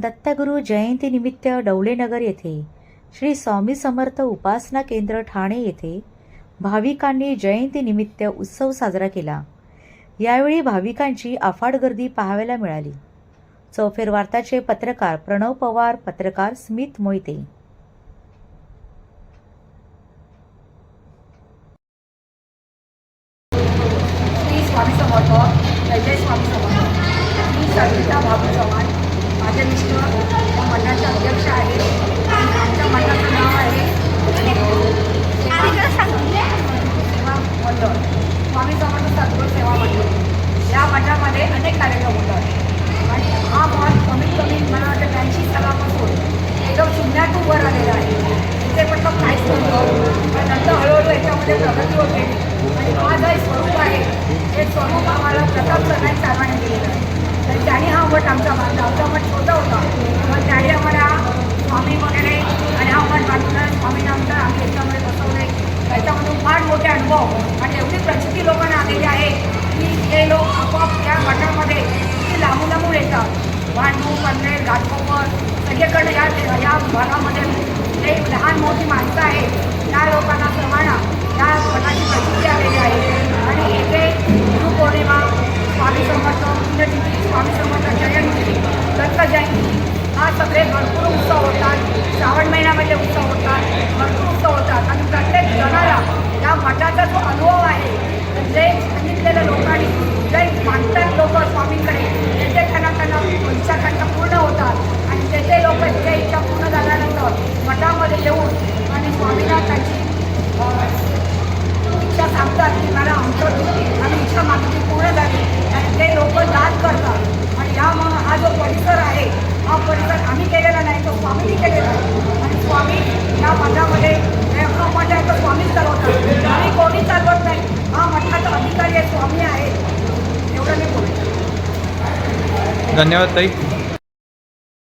दत्तगुरू जयंतीनिमित्त डवलेनगर येथे श्री स्वामी समर्थ उपासना केंद्र ठाणे येथे भाविकांनी जयंतीनिमित्त उत्सव साजरा केला. यावेळी भाविकांची अफाट गर्दी पाहायला मिळाली. चौफेर वार्ताचे पत्रकार प्रणव पवार पत्रकार स्मित मोहिते. श्री स्वामी समर्थ जय जय स्वामी समर्थ. मी संगीता बाबू चव्हाण. माझे मिस्टर मठाचे अध्यक्ष आहेत. आणि आमच्या मठाचं नाव आहे सेवा मंडळ. स्वामी समर्थ सद्गुरू सेवा मंडळ. या मठामध्ये अनेक कार्यक्रम होतात. आणि हा मठ कमीत कमी मला वाटतं ब्याऐंशी सालापासून एकदम शून्यात उभं राहिलेला आहे. इथे पण काहीच नव्हतं. पण नंतर हळूहळू याच्यामध्ये प्रगती होते. आणि हा जे स्वरूप आहे हे स्वरूप आम्हाला प्रताप सरनाईक साहेबांनी दिलेलं आहे तर त्यांनी हा मठ आमचा बांधला आमचा मठ छोटा होता. पण त्याने आम्हाला स्वामी वगैरे आणि हा मठ बांधला स्वामींना आमचा आम्ही याच्यामध्ये बसवले त्याच्यामधून फार मोठे अनुभव आणि एवढी प्रचिती लोकांना आलेली आहे की हे लोक आपोआप या मठामध्ये किती लांबून लांबून येतात. भांडू पनवेल घाटकोपर सगळीकडे या या भागामध्ये. जे लहान मोठी माणसं आहेत त्या लोकांना प्रमाणा या मठाची प्रसिद्धी आलेली आहे आणि येथे गुरुपौर्णिमा स्वामी समर्थ पुण्यतिथी स्वामी समर्थ जयंती दत्त जयंती हा भरपूर उत्सव होतात. श्रावण महिन्यामध्ये उत्सव होतात. भरपूर उत्सव होतात. आणि प्रत्येक जणाला या मठाचा जो अनुभव आहे जे सांगितलेल्या लोकांनी जे मागतात लोक स्वामींकडे त्याचे त्यांना त्यांना इच्छा त्यांना पूर्ण होतात आणि ते ते लोक इथे इच्छा पूर्ण झाल्यानंतर मठामध्ये येऊन आणि स्वामींना त्यांची इच्छा सांगतात की मला आमचं आणि इच्छा मागणी पूर्ण झाली आणि ते लोक दान करतात. आणि यामुळं हा जो परिसर आहे हा परिसर आम्ही केलेला नाही तो स्वामींनी केलेला आहे. आणि स्वामी या मठामध्ये हा मठ आहे तो स्वामीच चालवतात आणि कोणी चालवत नाही. हा मठाचा अधिकारी आहे स्वामी आहे. एवढं मी बोलतो. धन्यवाद ताई.